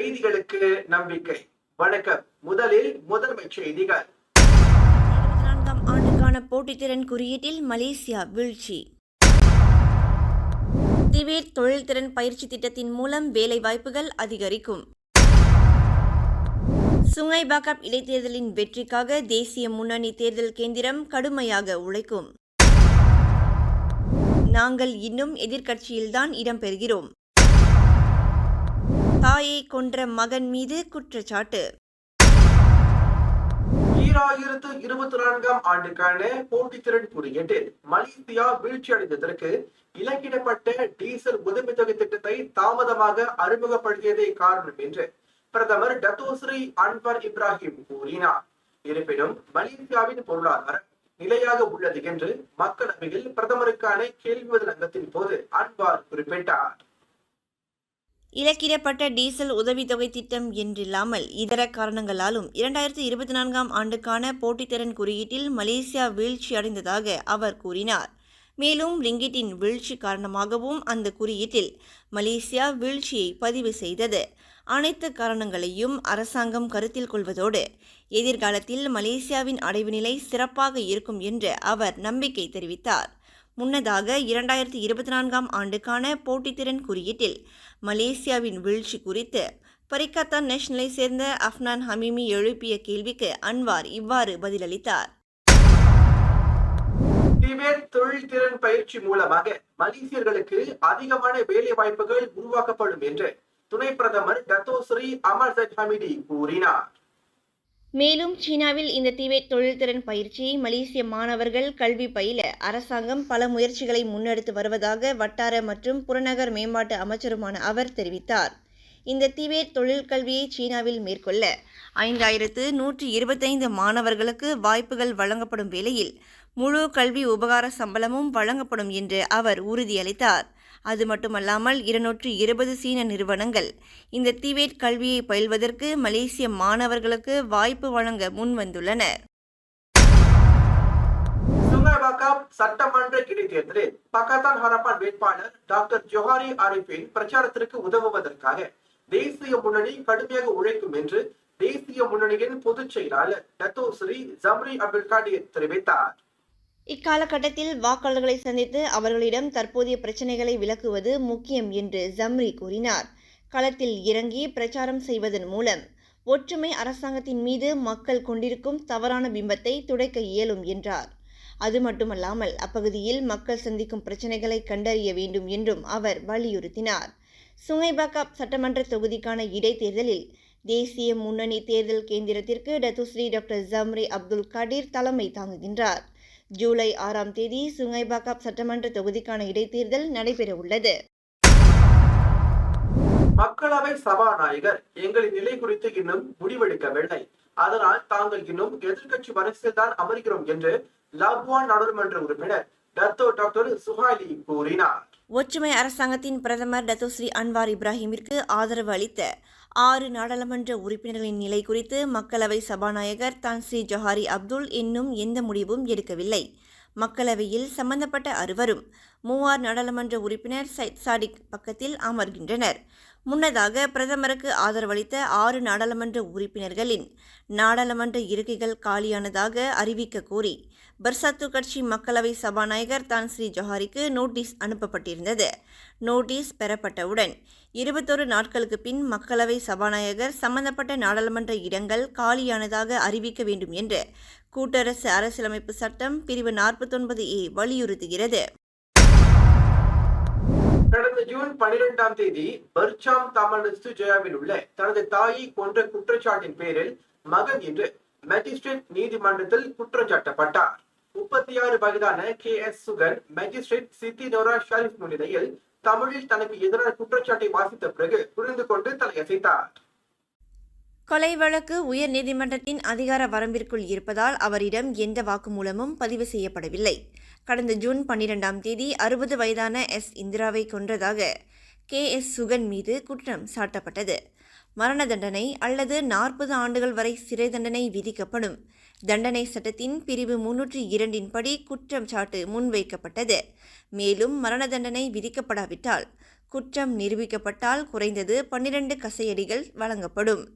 செய்திகளுக்கு நம்பிக்கை. வணக்கம். முதலில் முதன்மை செய்திகள். இருபத்தி ஆண்டுக்கான போட்டித்திறன் குறியீட்டில் மலேசியா வீழ்ச்சி. திபேட் தொழில்திறன் பயிற்சி திட்டத்தின் மூலம் வேலைவாய்ப்புகள் அதிகரிக்கும். சுங்கை பாக்கப் இடைத்தேர்தலின் வெற்றிக்காக தேசிய முன்னணி தேர்தல் கேந்திரம் கடுமையாக உழைக்கும். நாங்கள் இன்னும் எதிர்க்கட்சியில்தான் இடம்பெறுகிறோம். தாயை கொன்ற மகன் மீது குற்றச்சாட்டு. ஈராயிரத்து இருபத்தி நான்காம் ஆண்டுக்கான போட்டித்திறன் குறியீட்டில் மலேசியா வீழ்ச்சி அடைந்ததற்கு இலக்கிடப்பட்ட டீசல் உதவித்தொகை திட்டத்தை தாமதமாக அறிமுகப்படுத்தியதே காரணம் என்று பிரதமர் டத்தோஸ்ரீ அன்வர் இப்ராஹிம் கூறினார். இருப்பினும் மலேசியாவின் பொருளாதாரம் நிலையாக உள்ளது என்று மக்களவையில் பிரதமருக்கான கேள்வி பதில் அங்கத்தின் போது அன்வார் குறிப்பிட்டார். இலக்கிடப்பட்ட டீசல் உதவித்தொகை திட்டம் என்றில்லாமல் இதர காரணங்களாலும் இரண்டாயிரத்தி இருபத்தி நான்காம் ஆண்டுக்கான போட்டித்திறன் குறியீட்டில் மலேசியா வீழ்ச்சி அடைந்ததாக அவர் கூறினார். மேலும் ரிங்கிட்டின் வீழ்ச்சி காரணமாகவும் அந்த குறியீட்டில் மலேசியா வீழ்ச்சியை பதிவு செய்தது. அனைத்து காரணங்களையும் அரசாங்கம் கருத்தில் கொள்வதோடு எதிர்காலத்தில் மலேசியாவின் அடைவு நிலை சிறப்பாக இருக்கும் என்று அவர் நம்பிக்கை தெரிவித்தார். முன்னதாக இரண்டாயிரத்தி இருபத்தி நான்காம் ஆண்டுக்கான போட்டித்திறன் குறியீட்டில் மலேசியாவின் வீழ்ச்சி குறித்து பரிக்கத்தான் நேஷனலை சேர்ந்த அஃப்னான் ஹமீமி எழுப்பிய கேள்விக்கு அன்வார் இவ்வாறு பதிலளித்தார். டிபேட் தொழில்திறன் பயிற்சி மூலமாக மலேசியர்களுக்கு அதிகமான வேலை வாய்ப்புகள் உருவாக்கப்படும் என்று துணை பிரதமர் டத்தோஸ்ரீ அமர் ஹமிடி கூறினார். மேலும் சீனாவில் இந்த திபெத் தொழில்திறன் பயிற்சியை மலேசிய மாணவர்கள் கல்வி பயில அரசாங்கம் பல முயற்சிகளை முன்னெடுத்து வருவதாக வட்டார மற்றும் புறநகர் மேம்பாட்டு அமைச்சருமான அவர் தெரிவித்தார். இந்த திபெத் தொழில் கல்வியை சீனாவில் மேற்கொள்ள ஐந்தாயிரத்து நூற்றி இருபத்தைந்து மாணவர்களுக்கு வாய்ப்புகள் வழங்கப்படும் வேளையில் முழு கல்வி உபகார சம்பளமும் வழங்கப்படும் என்று அவர் உறுதியளித்தார். அது மட்டுமல்லாமல் இருநூற்று இருபது சீன நிறுவனங்கள் இந்த திபேட் கல்வியை பயில்வதற்கு மலேசிய மாணவர்களுக்கு வாய்ப்பு வழங்க முன்வந்துள்ளனர். சுங்கவாக்கம் சட்டமன்ற இடைத்தேர்தலில் பக்கத்தான் ஹரப்பான் வேட்பாளர் டாக்டர் ஜொஹாரி ஆரிஃபின் பிரச்சாரத்திற்கு உதவுவதற்காக தேசிய முன்னணி கடுமையாக உழைக்கும் என்று தேசிய முன்னணியின் பொதுச் செயலாளர் டத்தோஸ்ரீ ஜம்ரி அப்துல் காடிர் தெரிவித்தார். இக்காலகட்டத்தில் வாக்காளர்களை சந்தித்து அவர்களிடம் தற்போதைய பிரச்சினைகளை விளக்குவது முக்கியம் என்று ஜம்ரி கூறினார். களத்தில் இறங்கி பிரச்சாரம் செய்வதன் மூலம் ஒற்றுமை அரசாங்கத்தின் மீது மக்கள் கொண்டிருக்கும் தவறான பிம்பத்தை துடைக்க இயலும் என்றார். அது மட்டுமல்லாமல் அப்பகுதியில் மக்கள் சந்திக்கும் பிரச்சினைகளை கண்டறிய வேண்டும் என்றும் அவர் வலியுறுத்தினார். சுங்கைபாக்காப் சட்டமன்ற தொகுதிக்கான இடைத்தேர்தலில் தேசிய முன்னணி தேர்தல் கேந்திரத்திற்கு Datuk Seri doctor Zamri Abdul Kadir தலைமை தாங்குகின்றார். ஜூலை ஆறாம் தேதி சுங்கைபாக்காப் சட்டமன்ற தொகுதிக்கான இடைத்தேர்தல் நடைபெறவுள்ளது. மக்களவை சபாநாயகர் எங்களின் நிலை குறித்து இன்னும் முடிவெடுக்கவில்லை. அதனால் தாங்கள் இன்னும் எதிர்க்கட்சி வரிசையில் தான் அமர்கிறோம் என்று லப்வான் நாடாளுமன்ற உறுப்பினர் டத்தோ டாக்டர் சுஹாலி கூறினார். ஒற்றுமை அரசாங்கத்தின் பிரதமர் டத்தோஸ்ரீ அன்வார் இப்ராஹிமிற்கு ஆதரவு அளித்த ஆறு நாடாளுமன்ற உறுப்பினர்களின் நிலை குறித்து மக்களவை சபாநாயகர் தான் ஸ்ரீ ஜொஹாரி அப்துல் இன்னும் எந்த முடிவும் எடுக்கவில்லை. மக்களவையில் சம்பந்தப்பட்ட அறுவரும் மூவார் நாடாளுமன்ற உறுப்பினர் சைத் சாடிக் பக்கத்தில் அமர்கின்றனர். முன்னதாக பிரதமருக்கு ஆதரவளித்த ஆறு நாடாளுமன்ற உறுப்பினர்களின் நாடாளுமன்ற இருக்கைகள் காலியானதாக அறிவிக்க கோரி பர்சாத்து கட்சி மக்களவை சபாநாயகர் தான் ஸ்ரீ ஜொஹாரிக்கு நோட்டீஸ் அனுப்பப்பட்டிருந்தது. நோட்டீஸ் பெறப்பட்டவுடன் இருபத்தொரு நாட்களுக்கு பின் மக்களவை சபாநாயகர் சம்பந்தப்பட்ட நாடாளுமன்ற இடங்கள் காலியானதாக அறிவிக்க வேண்டும் என்று கூட்டரசு அரசியலமைப்பு சட்டம் பிரிவு நாற்பத்தொன்பது ஏ வலியுறுத்துகிறது. கடந்த ஜூன் பனிரெண்டாம் தேதி பர்ச்சாம் தமிழ்நாடு ஜெயாவில் உள்ள தனது தாயை கொன்ற குற்றச்சாட்டின் பேரில் மகன் என்று மேஜிஸ்ட்ரேட் நீதிமன்றத்தில் குற்றம் சாட்டப்பட்டார் முப்பத்தி ஆறு வயதான K S Sugan magistrate Siti Nora Sharif முன்னிலையில் தமிழில் தனக்கு எதிரான குற்றச்சாட்டை வாசித்த பிறகு புரிந்து கொண்டு தலையசைத்தார். கொலை வழக்கு உயர் நீதிமன்றத்தின் அதிகார வரம்பிற்குள் இருப்பதால் அவரிடம் எந்த வாக்குமூலமும் பதிவு செய்யப்படவில்லை. கடந்த ஜூன் பன்னிரெண்டாம் தேதி அறுபது வயதான எஸ். இந்திராவை கொன்றதாக கே. எஸ். சுகன் மீது குற்றம் சாட்டப்பட்டது. மரண தண்டனை அல்லது நாற்பது ஆண்டுகள் வரை சிறை தண்டனை விதிக்கப்படும். தண்டனை சட்டத்தின் பிரிவு முன்னூற்றி இரண்டின் படி குற்றம் சாட்டு முன்வைக்கப்பட்டது. மேலும் மரண தண்டனை விதிக்கப்படாவிட்டால் குற்றம் நிரூபிக்கப்பட்டால் குறைந்தது பன்னிரண்டு கசையடிகள் வழங்கப்படும்.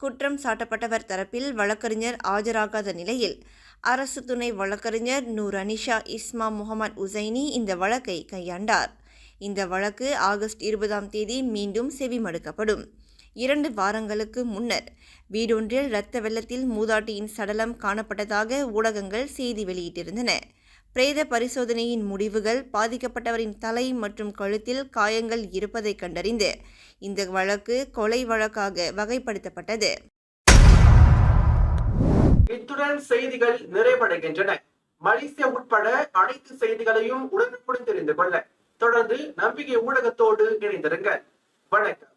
குற்றம் சாட்டப்பட்டவர் தரப்பில் வழக்கறிஞர் ஆஜராகாத நிலையில். அரசு துணை வழக்கறிஞர் நூர் அனிஷா இஸ்மா முகமது உசைனி இந்த வழக்கை கையாண்டார். இந்த வழக்கு ஆகஸ்ட் இருபதாம் தேதி மீண்டும் செவிமடுக்கப்படும். இரண்டு வாரங்களுக்கு முன்னர் வீடொன்றில் இரத்த வெள்ளத்தில் மூதாட்டியின் சடலம் காணப்பட்டதாக ஊடகங்கள் செய்தி வெளியிட்டிருந்தன. பிரேத பரிசோதனையின் முடிவுகள் பாதிக்கப்பட்டவரின் தலை மற்றும் கழுத்தில் காயங்கள் இருப்பதை கண்டறிந்து இந்த வழக்கு கொலை வழக்காக வகைப்படுத்தப்பட்டது. இத்துடன் செய்திகள் நிறைவடைகின்றன. மலேசியா உட்பட அனைத்து செய்திகளையும் உடனுக்குடன் தெரிந்து கொள்ள தொடர்ந்து நம்பிக்கை ஊடகத்தோடு இணைந்திருங்கள். வணக்கம்.